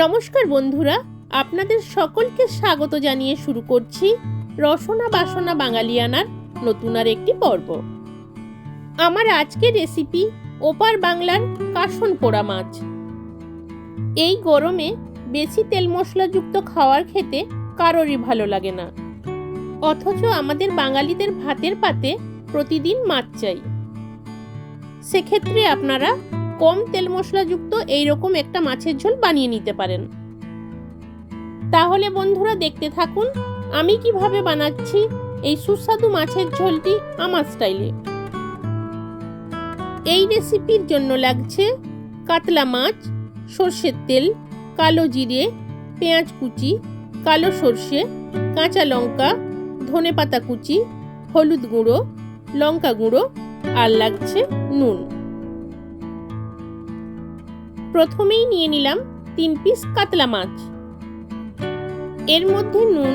নমস্কার বন্ধুরা, আপনাদের সকলকে স্বাগত জানিয়ে শুরু করছি রসনা বাসনা বাঙালিয়ানার নতুন আর একটি পর্ব। আমার আজকের রেসিপি ওপার বাংলার কাসন পোড়া মাছ। এই গরমে বেশি তেল মশলাযুক্ত খাওয়ার খেতে কারোরই ভালো লাগে না। অথচ আমাদের বাঙালিদের ভাতের পাতে প্রতিদিন মাছ চাই। সেক্ষেত্রে আপনারা কম তেল মশলাযুক্ত এইরকম একটা মাছের ঝোল বানিয়ে নিতে পারেন। তাহলে বন্ধুরা দেখতে থাকুন, আমি কীভাবে বানাচ্ছি এই সুস্বাদু মাছের ঝোলটি আমার স্টাইলে। এই রেসিপির জন্য লাগছে কাতলা মাছ, সর্ষের তেল, কালো জিরে, পেঁয়াজ কুচি, কালো সর্ষে, কাঁচা লঙ্কা, ধনে পাতা কুচি, হলুদ গুঁড়ো, লঙ্কা গুঁড়ো, আর লাগছে নুন। প্রথমেই নিয়ে নিলাম তিন পিস কাতলা মাছ। এর মধ্যে নুন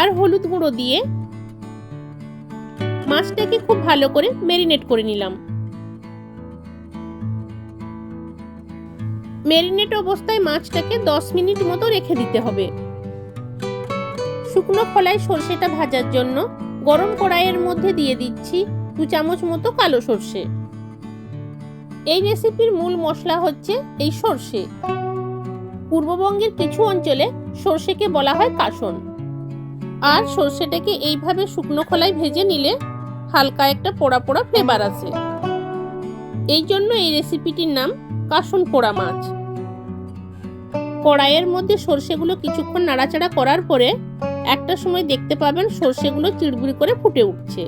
আর হলুদ গুঁড়ো দিয়ে মাছটাকে খুব ভালো করে মেরিনেট করে নিলাম। মেরিনেট অবস্থায় মাছটাকে দশ মিনিট মতো রেখে দিতে হবে। শুকনো খোলায় সর্ষেটা ভাজার জন্য গরম কড়াইয়ের মধ্যে দিয়ে দিচ্ছি দু চামচ মতো কালো সর্ষে। এই রেসিপির মূল মশলা হচ্ছে এই সর্ষে। পূর্ববঙ্গের কিছু অঞ্চলে সর্ষেকে বলা হয় কাসন। আর সর্ষেটাকে এইভাবে শুকনো খোলায় ভেজে নিলে হালকা একটা পোড়া পোড়া ফ্লেভার আসে এই জন্য এই রেসিপিটির নাম কাসন পোড়া মাছ। কড়াইয়ের মধ্যে সর্ষেগুলো কিছুক্ষণ নাড়াচাড়া করার পরে একটা সময় দেখতে পাবেন সর্ষেগুলো চিড়বিড় করে ফুটে উঠছে।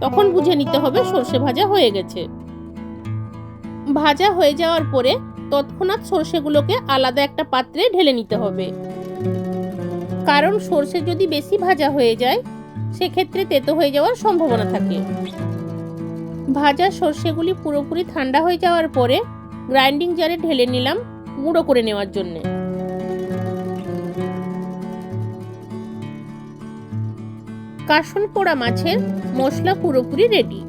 তখন বুঝে নিতে হবে সর্ষে ভাজা হয়ে গেছে। ভাজা হয়ে যাওয়ার পরে তৎক্ষণাৎ সর্ষেগুলোকে আলাদা একটা পাত্রে ঢেলে নিতে হবে। কারণ সর্ষে যদি বেশি ভাজা হয়ে যায়, সেক্ষেত্রে তেতো হয়ে যাওয়ার সম্ভাবনা থাকে। ভাজা সর্ষেগুলি পুরোপুরি ঠান্ডা হয়ে যাওয়ার পরে গ্রাইন্ডিং জারে ঢেলে নিলাম গুঁড়ো করে নেওয়ার জন্যে। কাসন পোড়া মাছের মশলা পুরোপুরি রেডি।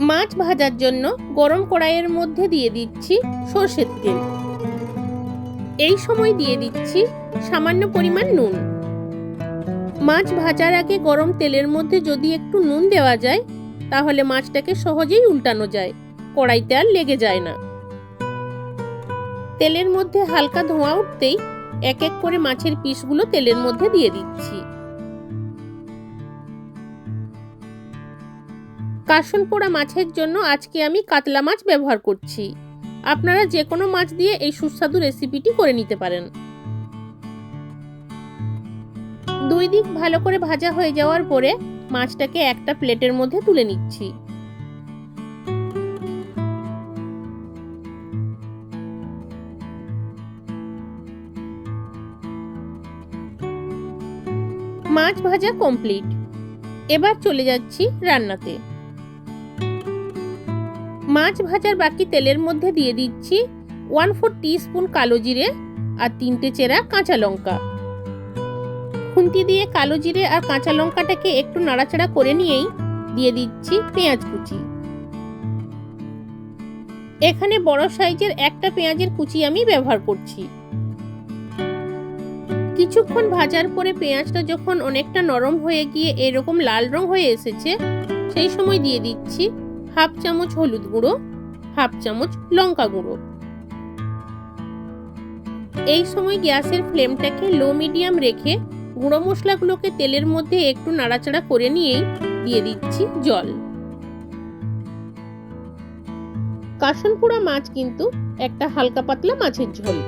মাছ ভাজার জন্য গরম কড়াইয়ের মধ্যে দিয়ে দিচ্ছি সর্ষের তেল। এই সময় দিয়ে দিচ্ছি সামান্য পরিমাণ নুন। মাছ ভাজার আগে গরম তেলের মধ্যে যদি একটু নুন দেওয়া যায়, তাহলে মাছটাকে সহজেই উল্টানো যায়, কড়াইতে আর লেগে যায় না। তেলের মধ্যে হালকা ধোঁয়া উঠতেই এক এক করে মাছের পিসগুলো তেলের মধ্যে দিয়ে দিচ্ছি। কাসন পোড়া মাছের জন্য আজকে আমি কাতলা মাছ ব্যবহার করছি। আপনারা যে কোনো মাছ দিয়ে এই সুস্বাদু রেসিপিটি করে নিতে পারেন। দুই দিক ভালো করে ভাজা হয়ে যাওয়ার পরে মাছটাকে একটা প্লেটের মধ্যে তুলে নিচ্ছি। মাছ ভাজা কমপ্লিট। এবার চলে যাচ্ছি রান্নাতে। মাছ ভাজার বাকি তেলের মধ্যে দিয়ে দিচ্ছি ওয়ান ফোর স্পুন কালো জিরে আর তিনটে চেরা কাঁচা লঙ্কা। খুন্তি দিয়ে কালো জিরে আর কাঁচা লঙ্কাটাকে একটু নাড়াচাড়া করে নিয়েই দিয়ে দিচ্ছি পেঁয়াজ কুচি। এখানে বড় সাইজের একটা পেঁয়াজের কুচি আমি ব্যবহার করছি। কিছুক্ষণ ভাজার পরে পেঁয়াজটা যখন অনেকটা নরম হয়ে গিয়ে এরকম লাল রং হয়ে এসেছে, সেই সময় দিয়ে দিচ্ছি হাফ চামচ হলুদ গুঁড়ো, হাফ চামচ লঙ্কা গুঁড়ো। এই সময় গ্যাসের ফ্লেমটাকে লো মিডিয়াম রেখে গুঁড়ো মশলাগুলোকে তেলের মধ্যে একটু নাড়াচাড়া করে নিয়েই দিয়ে দিচ্ছি জল। কাশনপুরা মাছ কিন্তু একটা হালকা পাতলা মাছের ঝোল।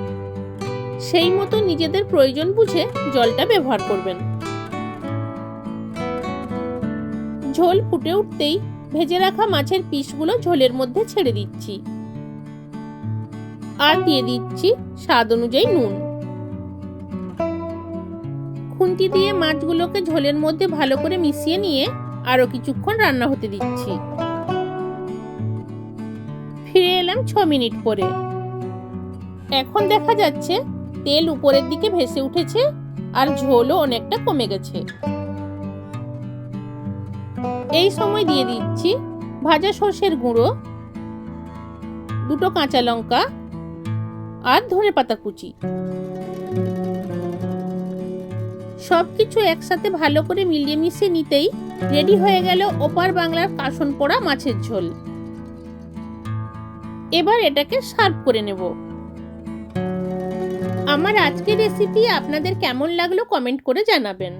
সেই মতো নিজেদের প্রয়োজন বুঝে জলটা ব্যবহার করবেন। ঝোল ফুটে উঠতেই ভেজে রাখা মাছের পিসগুলো ঝোলের মধ্যে ছেড়ে দিচ্ছি। আর দিয়ে দিচ্ছি স্বাদ অনুযায়ী নুন। খুন্তি দিয়ে মাছগুলোকে ঝোলের মধ্যে ভালো করে মিশিয়ে নিয়ে আরও কিছুক্ষণ রান্না হতে দিচ্ছি। ফিরে এলাম ছ মিনিট পরে। এখন দেখা যাচ্ছে তেল উপরের দিকে ভেসে উঠেছে আর ঝোলও অনেকটা কমে গেছে। এই সময় দিয়ে দিচ্ছি ভাজা সর্ষের গুঁড়ো, দুটো কাঁচা লঙ্কা আর ধনে পাতা কুচি। সব কিছু একসাথে ভালো করে মিলিয়ে মিশিয়ে নিতেই রেডি হয়ে গেল ওপার বাংলার কাসন পোড়া মাছের ঝোল। এবার এটাকে সার্ভ করে নেব। আমার আজকের রেসিপি আপনাদের কেমন লাগল কমেন্ট করে জানাবেন।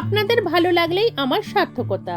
আপনাদের ভালো লাগলেই আমার সার্থকতা।